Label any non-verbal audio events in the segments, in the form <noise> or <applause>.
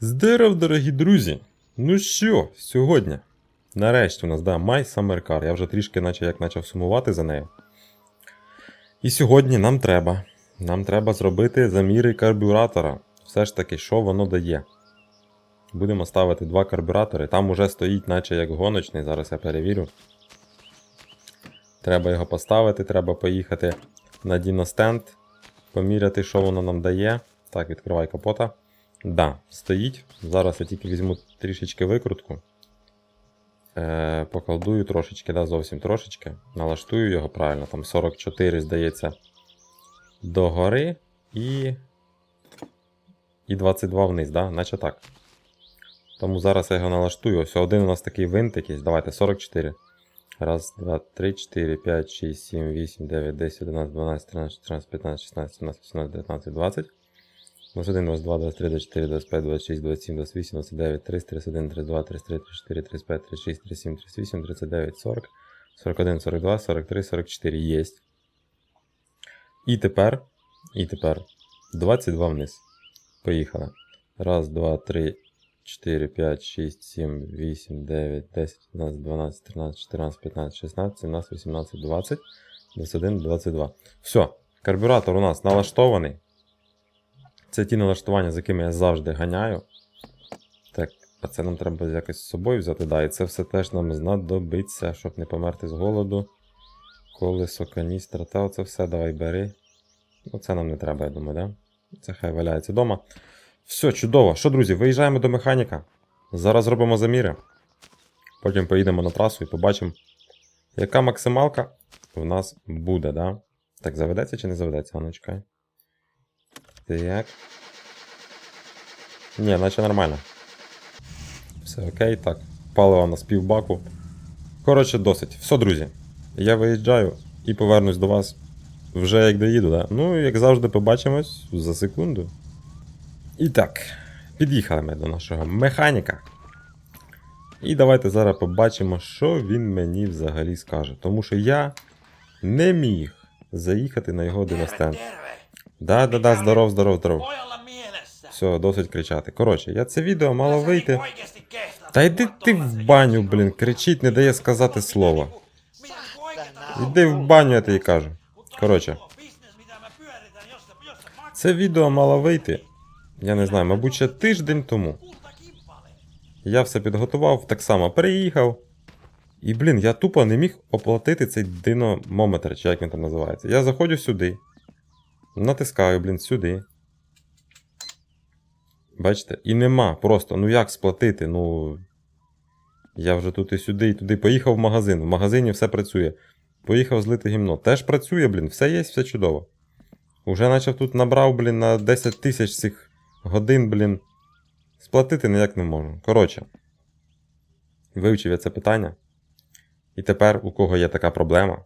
Здоров, дорогі друзі! Ну що, сьогодні? Нарешті у нас, да, май Car. Я вже трішки наче як почав сумувати за нею. І сьогодні нам треба. Нам треба зробити заміри карбюратора. Все ж таки, що воно дає. Будемо ставити два карбюратори. Там уже стоїть, наче як гоночний, зараз я перевірю. Треба його поставити, треба поїхати на діностенд, поміряти, що воно нам дає. Так, відкривай капота. Да, стоїть. Зараз я тільки візьму трішечки викрутку. Е, поколдую трошечки, да, зовсім трошечки. Налаштую його правильно, там 44, здається, догори і. І 22 вниз, да? наче так. Тому зараз я його налаштую. Ось один у нас такий винт якийсь. Давайте 44. Раз, два, три, 4, 5, 6, 7, 8, 9, 10, 11, 12, 13, 14, 15, 16, 17, 18, 19, 20. 21, 22, 23, 24, 25, 26, 27, 28, 29, 30, 31, 32, 33, 34, 35, 36, 37, 38, 39, 40, 41, 42, 43, 44. Єсть. І тепер, і тепер 22 вниз. Поїхали. Раз, два, три, 4, 5, 6, 7, 8, 9, 10, 11, 12, 13, 14, 15, 16, 17, 18, 20, 21, 22. Все, карбюратор у нас налаштований. Це ті налаштування, з якими я завжди ганяю. Так, а це нам треба якось з собою взяти. Да, і це все теж нам знадобиться, щоб не померти з голоду. Колесо, каністра, та оце все давай бери. Це нам не треба, я думаю, да? Це хай валяється вдома. Все, чудово. Що, друзі, виїжджаємо до механіка. Зараз робимо заміри. Потім поїдемо на трасу і побачимо, яка максималка в нас буде, да? Так, заведеться чи не заведеться? А ну чекай. Так. Ні, наче нормально. Все окей, так. Палива на півбаку. Коротше, досить. Все, друзі. Я виїжджаю і повернусь до вас вже як доїду, да? Ну, як завжди, побачимось за секунду. І так, під'їхали ми до нашого механіка. І давайте зараз побачимо, що він мені взагалі скаже. Тому що я не міг заїхати на його диностенд. Да, да, да, здоров, здоров, здоров. Все, досить кричати. Коротше, я це відео мало вийти. Та йди ти в баню, блін, кричить, не дає сказати слова. Йди в баню, я тобі кажу. Коротше, це відео мало вийти. Я не знаю, мабуть, ще тиждень тому. Я все підготував, так само приїхав. І, блін, я тупо не міг оплатити цей динамометр, чи як він там називається. Я заходжу сюди. Натискаю, блін, сюди. Бачите? І нема просто. Ну як сплатити? Ну. Я вже тут і сюди, і туди. Поїхав в магазин. В магазині все працює. Поїхав злити гімно. Теж працює, блін, все є, все чудово. Уже начав тут набрав, блін, на 10 тисяч цих годин, блін. Сплатити ніяк не можу. Коротше. Вивчив я це питання. І тепер, у кого є така проблема,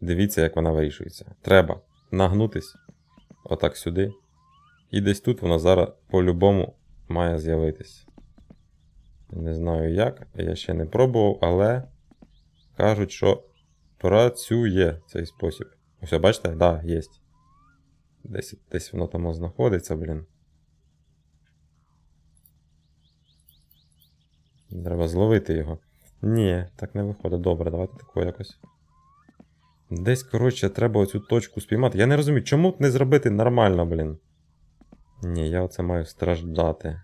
дивіться, як вона вирішується. Треба нагнутись отак сюди. І десь тут вона зараз по-любому має з'явитись. Не знаю як, я ще не пробував, але кажуть, що працює цей спосіб. Ось, бачите? Так, да, є. Десь, десь воно там знаходиться, блін. Треба зловити його. Ні, так не виходить. Добре, давайте тако якось. Десь, коротше, треба оцю точку спіймати. Я не розумію, чому б не зробити нормально, блін. Ні, я оце маю страждати.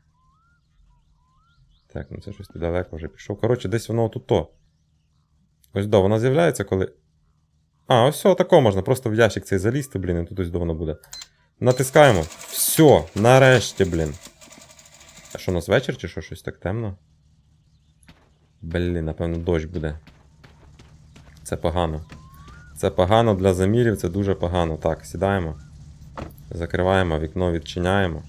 Так, ну це щось далеко вже пішов. Коротше, десь воно тут то. Ось до, воно з'являється, коли. А, ось все, тако можна. Просто в ящик цей залізти, блін, і тут ось до воно буде. Натискаємо. Все, нарешті, блін. А що у нас вечір чи що? Щось так темно? Блін, напевно, дощ буде. Це погано. Це погано для замірів, це дуже погано. Так, сідаємо. Закриваємо, вікно відчиняємо.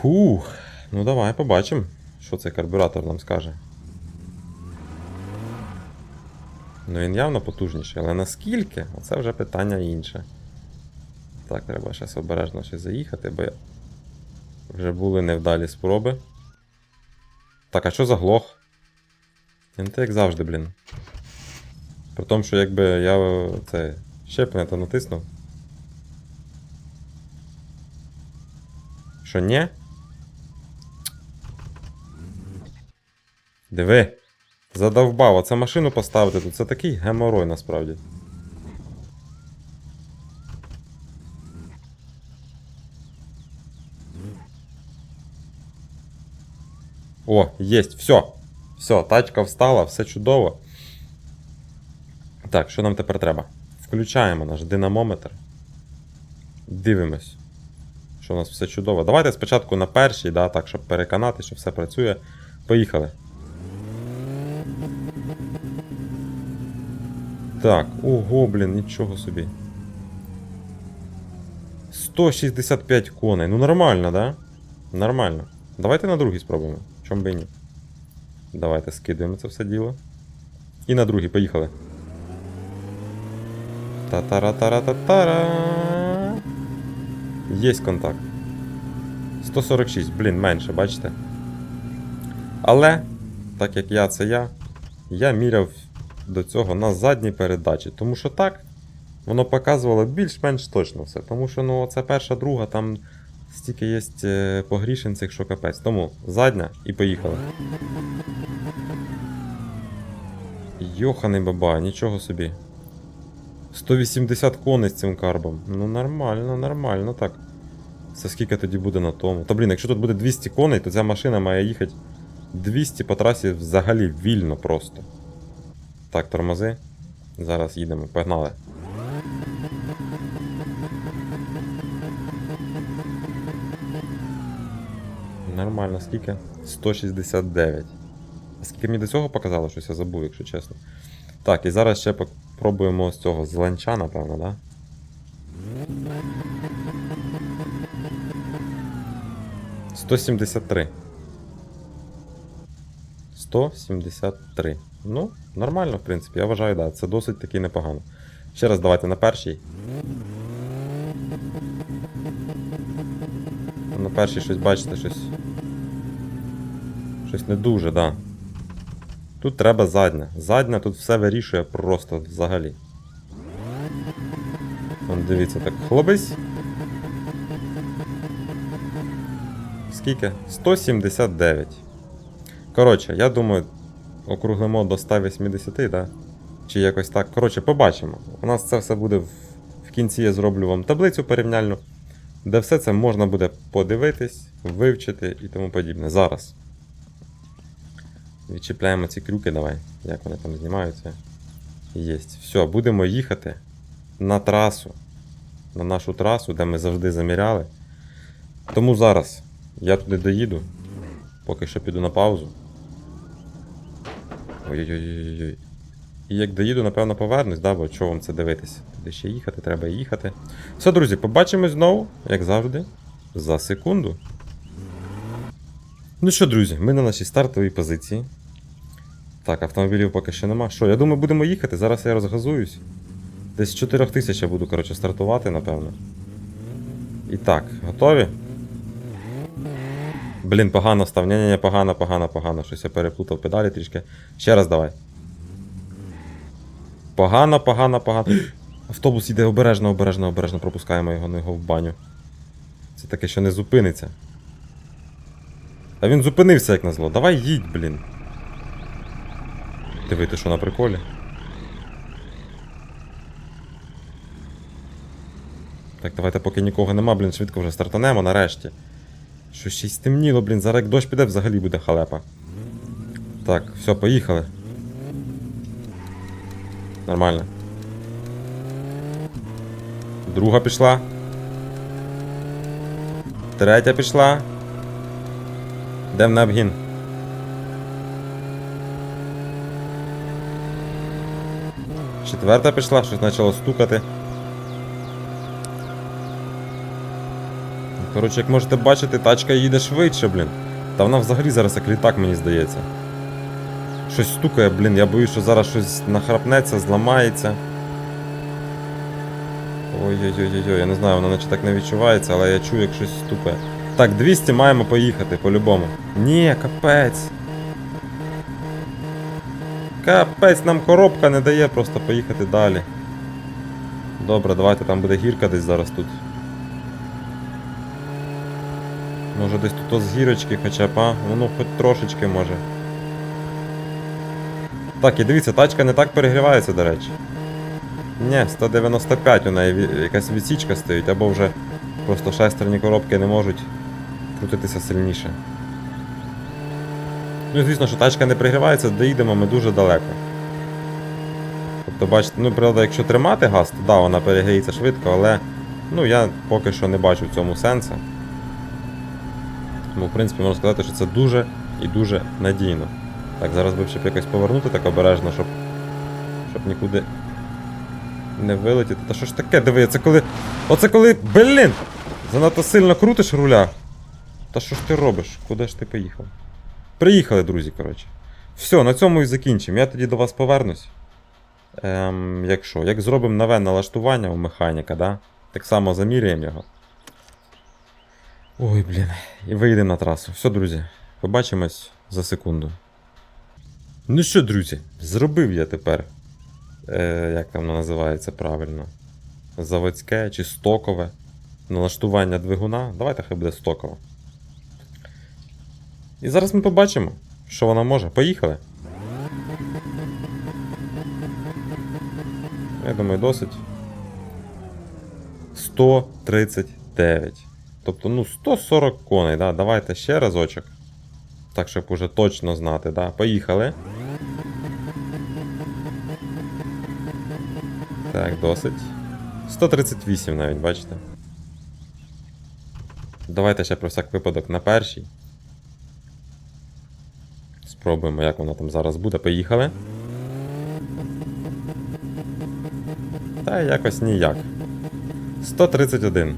Фух. Ну давай побачимо, що цей карбюратор нам скаже. Ну він явно потужніший, але наскільки? Оце вже питання інше. Так, треба зараз обережно ще заїхати, бо вже були невдалі спроби. Так, а що заглох? Не те, як завжди, блін. При тому, що якби я е, це щеплення то натиснув. Що ні? Диви! Задовбав, оце машину поставити тут. Це такий геморой насправді. О, єсть, все. Все, тачка встала, все чудово. Так, що нам тепер треба? Включаємо наш динамометр. Дивимось, що у нас все чудово. Давайте спочатку на першій, да, так, щоб переконати, що все працює. Поїхали. Так, ого, блін, нічого собі. 165 коней. Ну нормально, да? Нормально. Давайте на другий спробуємо. Чом би ні. Давайте скидуємо це все діло. І на другий, поїхали. Та-тара-тара-та-тара. Єсть контакт. 146, блін, менше, бачите? Але, так як я це я, я міряв до цього на задній передачі. Тому що так, воно показувало більш-менш точно все. Тому що ну, це перша, друга, там стільки є погрішень цих, що капець. Тому задня і поїхали. Йоханий баба, нічого собі. 180 коней з цим карбом. Ну нормально, нормально так. Це скільки тоді буде на тому? Та блін, якщо тут буде 200 коней, то ця машина має їхати 200 по трасі взагалі вільно просто. Так, тормози. Зараз їдемо, погнали. Нормально, скільки? 169. А скільки мені до цього показало, щось я забув, якщо чесно. Так, і зараз ще попробуємо з цього з напевно, да? Сто сімдесят три. 173. Ну, нормально, в принципі, я вважаю, да, це досить таки непогано. Ще раз давайте на першій. На першій щось бачите, щось. Щось не дуже, да. Тут треба задня. Задня тут все вирішує просто взагалі. Вон, дивіться, так хлопець. Скільки? 179. Коротше, я думаю, округлимо до 180, да? Чи якось так. Коротше, побачимо. У нас це все буде в, в кінці, я зроблю вам таблицю порівняльну, де все це можна буде подивитись, вивчити і тому подібне. Зараз. Відчіпляємо ці крюки, давай, як вони там знімаються. Єсть. Все, будемо їхати на трасу. На нашу трасу, де ми завжди заміряли. Тому зараз я туди доїду. Поки що піду на паузу. Ой-ой-ой. І як доїду, напевно, повернусь, да, бо чого вам це дивитись? Туди ще їхати, треба їхати. Все, друзі, побачимось знову, як завжди, за секунду. Ну що, друзі, ми на нашій стартовій позиції. Так, автомобілів поки що нема. Що, я думаю, будемо їхати. Зараз я розгазуюсь. Десь з 4 тисяч я буду, коротше, стартувати, напевно. І так, готові? Блін, погано став. ні ні погано, погано, погано. Щось я переплутав педалі трішки. Ще раз давай. Погано, погано, погано. <gasps> Автобус іде обережно, обережно, обережно пропускаємо його, ну його в баню. Це таке, що не зупиниться. А він зупинився, як назло. Давай їдь, блін. Диви, ти що на приколі? Так, давайте, поки нікого нема, блін, швидко вже стартанемо нарешті. Що ще стемніло, блін, зараз як дощ піде, взагалі буде халепа. Так, все, поїхали. Нормально. Друга пішла. Третя пішла. Йдем на обгін. Четверта пішла, щось почало стукати. Коротше, як можете бачити, тачка їде швидше, блін. Та вона взагалі зараз як літак, мені здається. Щось стукає, блін, я боюсь, що зараз щось нахрапнеться, зламається. Ой-ой-ой, ой я не знаю, воно наче так не відчувається, але я чую, як щось стукає. Так, 200 маємо поїхати по-любому. Ні, капець. Капець, нам коробка не дає просто поїхати далі. Добре, давайте там буде гірка десь зараз тут. Може десь тут з гірочки хоча б, а? Воно хоч трошечки може. Так, і дивіться, тачка не так перегрівається, до речі. Ні, 195 у неї якась відсічка стоїть, або вже просто шестерні коробки не можуть крутитися сильніше. Ну і звісно, що тачка не пригрівається, доїдемо ми дуже далеко. Тобто, бачите, ну, правда, якщо тримати газ, то да, вона перегріється швидко, але ну, я поки що не бачу в цьому сенсу. Тому, в принципі, можна сказати, що це дуже і дуже надійно. Так, зараз би щоб якось повернути так обережно, щоб, щоб нікуди не вилетіти. Та що ж таке, диви, це коли. Оце коли. Блін! Занадто сильно крутиш руля. Та що ж ти робиш? Куди ж ти поїхав? Приїхали, друзі, коротше. Все, на цьому і закінчимо. Я тоді до вас повернусь. Ем, якщо, як зробимо нове налаштування у механіка, да? так само заміряємо його. Ой, блін. І вийдемо на трасу. Все, друзі, побачимось за секунду. Ну що, друзі, зробив я тепер. Е, як там називається правильно? Заводське чи стокове налаштування двигуна. Давайте хай буде стокове. І зараз ми побачимо, що вона може. Поїхали. Я думаю, досить. 139. Тобто, ну, 140 коней, да? Давайте ще разочок. Так, щоб уже точно знати, да? Поїхали. Так, досить. 138 навіть, бачите. Давайте ще про всяк випадок на першій. Спробуємо, як воно там зараз буде. Поїхали. Та якось ніяк. 131.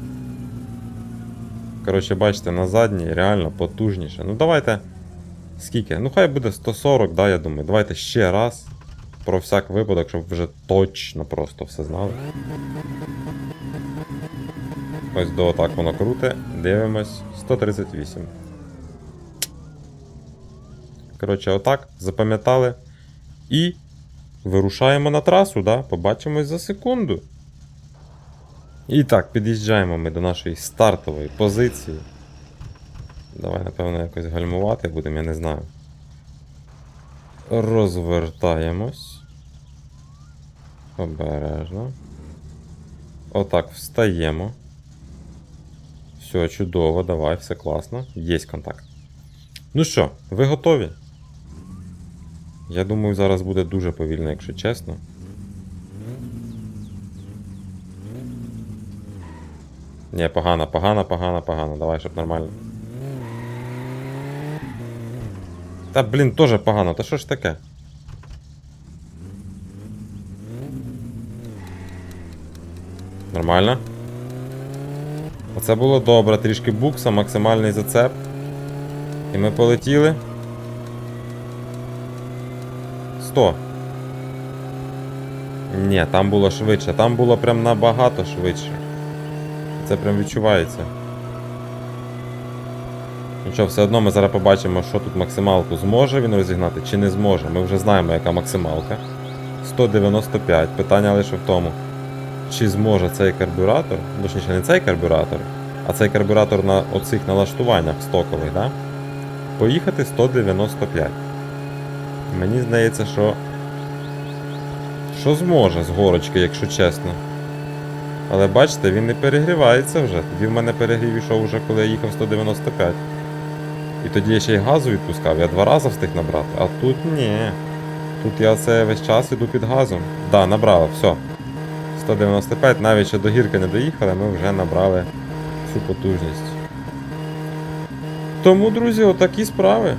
Коротше, бачите, на задній реально потужніше. Ну давайте. Скільки? Ну хай буде 140, да, я думаю. Давайте ще раз. Про всяк випадок, щоб вже точно просто все знали. Ось до отак воно круте. Дивимось. 138. Коротше, отак. Запам'ятали. І вирушаємо на трасу, да? Побачимось за секунду. І так, під'їжджаємо ми до нашої стартової позиції. Давай, напевно, якось гальмувати будемо, я не знаю. Розвертаємось. Обережно. Отак, встаємо. Все, чудово, давай, все класно. Є контакт. Ну що, ви готові? Я думаю, зараз буде дуже повільно, якщо чесно. Ні, погано, погано, погано, погано. Давай, щоб нормально. Та блін, теж погано, та що ж таке? Нормально? Оце було добре, трішки букса, максимальний зацеп. І ми полетіли. 100. Ні, там було швидше, там було прям набагато швидше. Це прям відчувається. Нічого, все одно ми зараз побачимо, що тут максималку зможе він розігнати чи не зможе. Ми вже знаємо, яка максималка. 195. Питання лише в тому, чи зможе цей карбюратор, точніше не цей карбюратор, а цей карбюратор на оцих налаштуваннях стокових, да? поїхати 195. Мені здається, що. Що зможе з горочки, якщо чесно. Але бачите, він не перегрівається вже. Тоді в мене перегрів ішов вже, коли я їхав 195. І тоді я ще й газу відпускав, я два рази встиг набрати. А тут ні. Тут я це весь час іду під газом. Да, набрало, все. 195, навіть ще до гірки не доїхали, ми вже набрали всю потужність. Тому, друзі, отакі справи.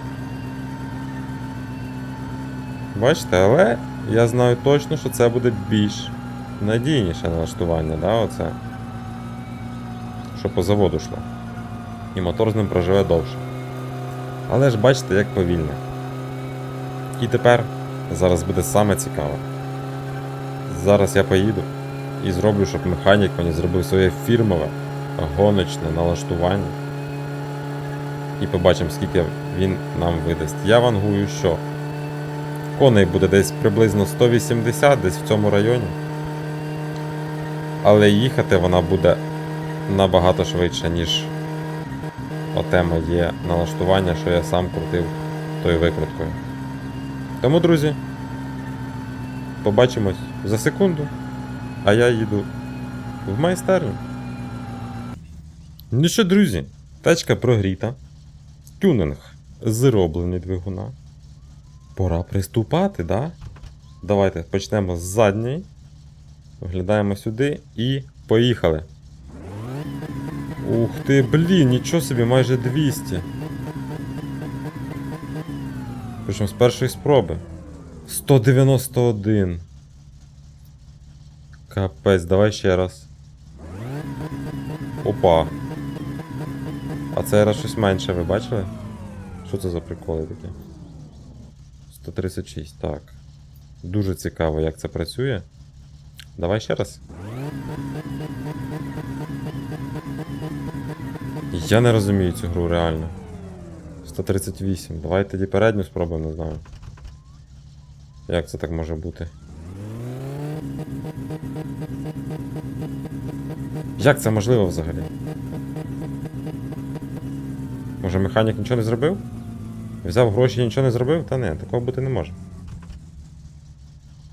Бачите, але я знаю точно, що це буде більш надійніше налаштування, да, оце. Що по заводу йшло. І мотор з ним проживе довше. Але ж бачите, як повільно. І тепер зараз буде саме цікаве. Зараз я поїду і зроблю, щоб механік мені зробив своє фірмове гоночне налаштування. І побачимо, скільки він нам видасть. Я вангую, що коней буде десь приблизно 180, десь в цьому районі. Але їхати вона буде набагато швидше, ніж оте моє налаштування, що я сам крутив тою викруткою. Тому, друзі, побачимось за секунду. А я їду в майстерню. Ну що, друзі, тачка прогріта. Тюнинг зроблений двигуна. Пора приступати, да? Давайте почнемо з задньої. Оглядаємо сюди і поїхали. Ух ти, блін, нічого собі, майже 200. Причому з першої спроби. 191. Капець, давай ще раз. Опа. А цей раз щось менше, ви бачили? Що це за приколи такі? 136, так. Дуже цікаво, як це працює. Давай ще раз. Я не розумію цю гру реально. 138. Давай тоді передню спробуємо, не знаю. Як це так може бути? Як це можливо взагалі? Може механік нічого не зробив? Взяв гроші і нічого не зробив? Та не, такого бути не може.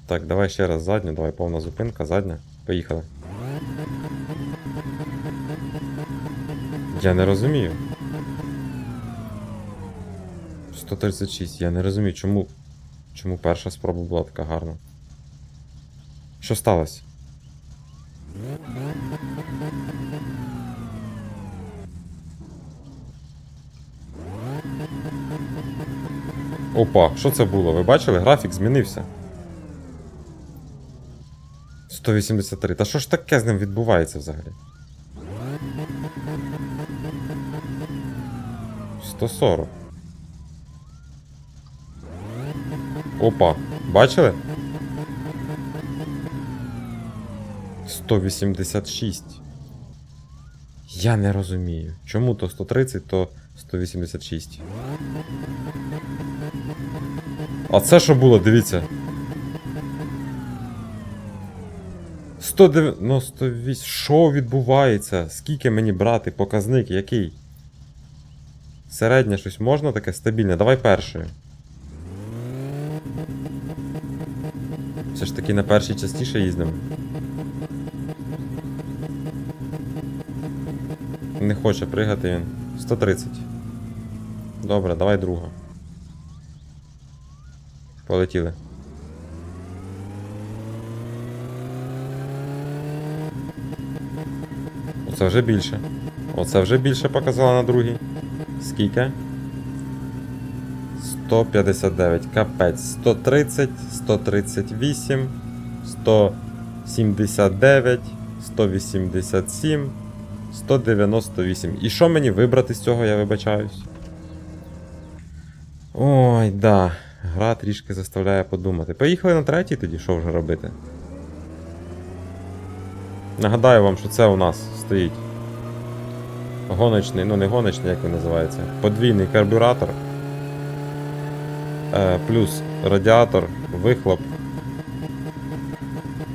Так, давай ще раз задню, давай повна зупинка, задня. Поїхали. Я не розумію. 136, я не розумію, чому. Чому перша спроба була така гарна. Що сталося? Опа, що це було? Ви бачили? Графік змінився. 183. Та що ж таке з ним відбувається взагалі? 140. Опа, бачили? 186. Я не розумію. Чому то 130, то 186. А це що було, дивіться. 198. Що відбувається? Скільки мені брати? Показник який? Середнє щось можна таке стабільне? Давай першою. Все ж таки на першій частіше їздимо. Не хоче пригати він. 130. Добре, давай друга. Полетіли. Оце вже більше. Оце вже більше показала на другій. Скільки? 159. Капець. 130, 138, 179, 187, 198. І що мені вибрати з цього, я вибачаюсь? Ой, да. Гра трішки заставляє подумати. Поїхали на третій тоді, що вже робити? Нагадаю вам, що це у нас стоїть. Гоночний, ну не гоночний, як він називається. Подвійний карбюратор. Е, плюс радіатор, вихлоп.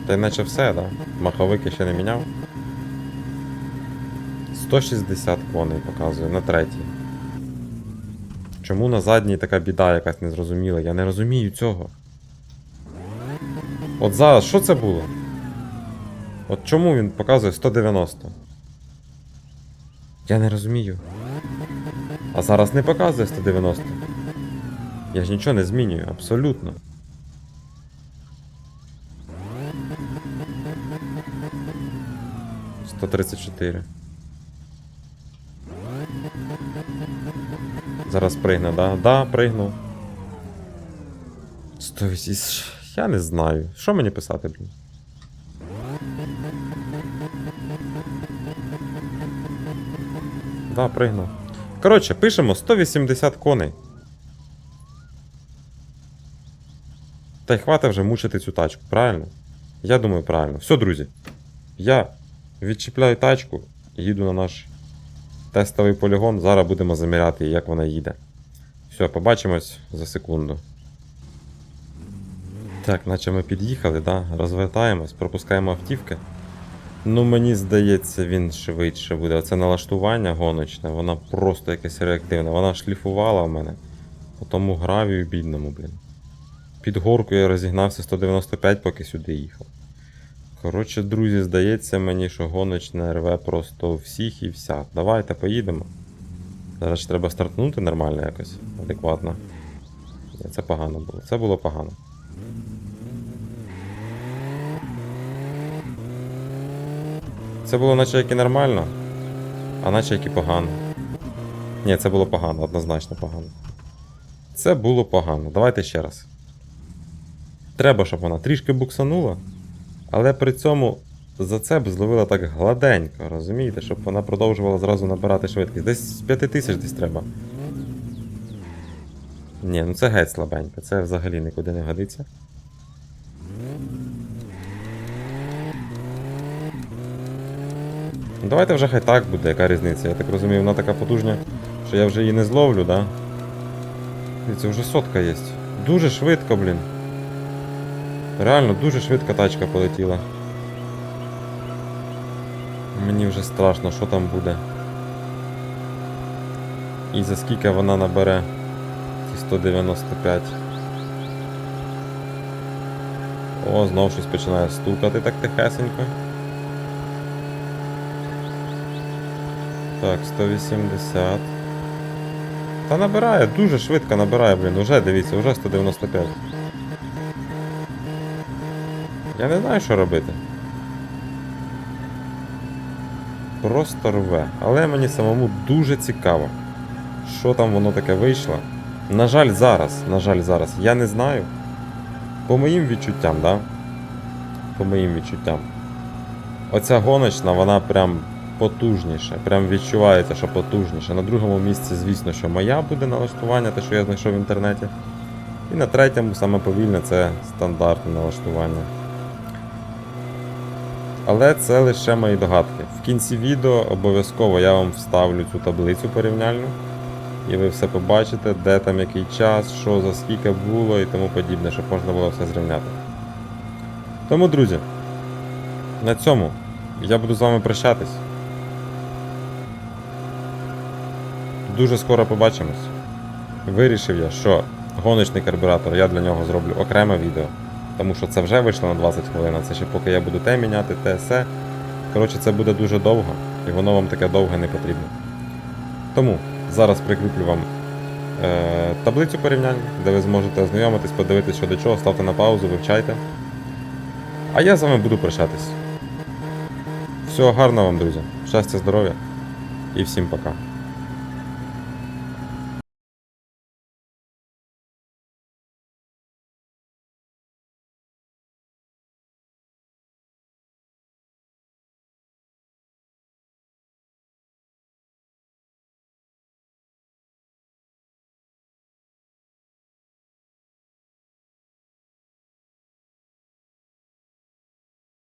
Та й наче все, да? Маховик я ще не міняв. 160 коней показує на третій. Чому на задній така біда якась незрозуміла? Я не розумію цього. От зараз, що це було? От чому він показує 190? Я не розумію. А зараз не показує 190. Я ж нічого не змінюю, абсолютно. Сто тридцять чотири. Зараз пригне, да? Да, пригнув. 180. Я не знаю. Що мені писати, блін? Да, пригнув. Коротше, пишемо 180 коней. Та й хватить вже мучити цю тачку, правильно? Я думаю, правильно. Все, друзі. Я відчіпляю тачку, і їду на наш тестовий полігон. Зараз будемо заміряти, як вона їде. Все, побачимось за секунду. Так, наче ми під'їхали, да? розвертаємось, пропускаємо автівки. Ну, мені здається, він швидше буде. Оце налаштування гоночне, вона просто якась реактивна. Вона шліфувала в мене. По тому гравію бідному, блін. Під горку я розігнався 195, поки сюди їхав. Коротше, друзі, здається мені, що гоночне рве просто всіх і вся. Давайте поїдемо. Зараз ж треба стартнути нормально якось, адекватно. Це погано було. Це було погано. Це було наче як і нормально, а наче як і погано. Ні, це було погано, однозначно погано. Це було погано. Давайте ще раз. Треба, щоб вона трішки буксанула, але при цьому за це б зловила так гладенько, розумієте, щоб вона продовжувала зразу набирати швидкість. Десь з 5 тисяч десь треба. Ні, ну це геть слабенько, це взагалі нікуди не годиться. Ну, Давайте вже хай так буде, яка різниця. Я так розумію, вона така потужна, що я вже її не зловлю, да? Це вже сотка є. Дуже швидко, блін. Реально, дуже швидко тачка полетіла. Мені вже страшно, що там буде. І за скільки вона набере ті 195. О, знов щось починає стукати так тихесенько. Так, 180. Та набирає, дуже швидко набирає, блін. Уже дивіться, вже 195. Я не знаю, що робити. Просто рве. Але мені самому дуже цікаво, що там воно таке вийшло. На жаль, зараз, на жаль, зараз. Я не знаю. По моїм відчуттям, да? По моїм відчуттям. Оця гоночна, вона прям потужніша. Прям відчувається, що потужніша. На другому місці, звісно, що моя буде налаштування, те, що я знайшов в інтернеті. І на третьому, саме повільне, це стандартне налаштування. Але це лише мої догадки. В кінці відео обов'язково я вам вставлю цю таблицю порівняльну. І ви все побачите, де там який час, що за скільки було і тому подібне, щоб можна було все зрівняти. Тому, друзі, на цьому я буду з вами прощатись. Дуже скоро побачимось. Вирішив я, що гоночний карбюратор я для нього зроблю окреме відео. Тому що це вже вийшло на 20 хвилин, а це ще поки я буду те міняти, те все. Коротше, це буде дуже довго, і воно вам таке довге не потрібно. Тому зараз прикріплю вам е, таблицю порівнянь, де ви зможете ознайомитись, подивитись, що до чого, ставте на паузу, вивчайте. А я з вами буду прощатись. Всього гарного вам, друзі. Щастя, здоров'я і всім пока.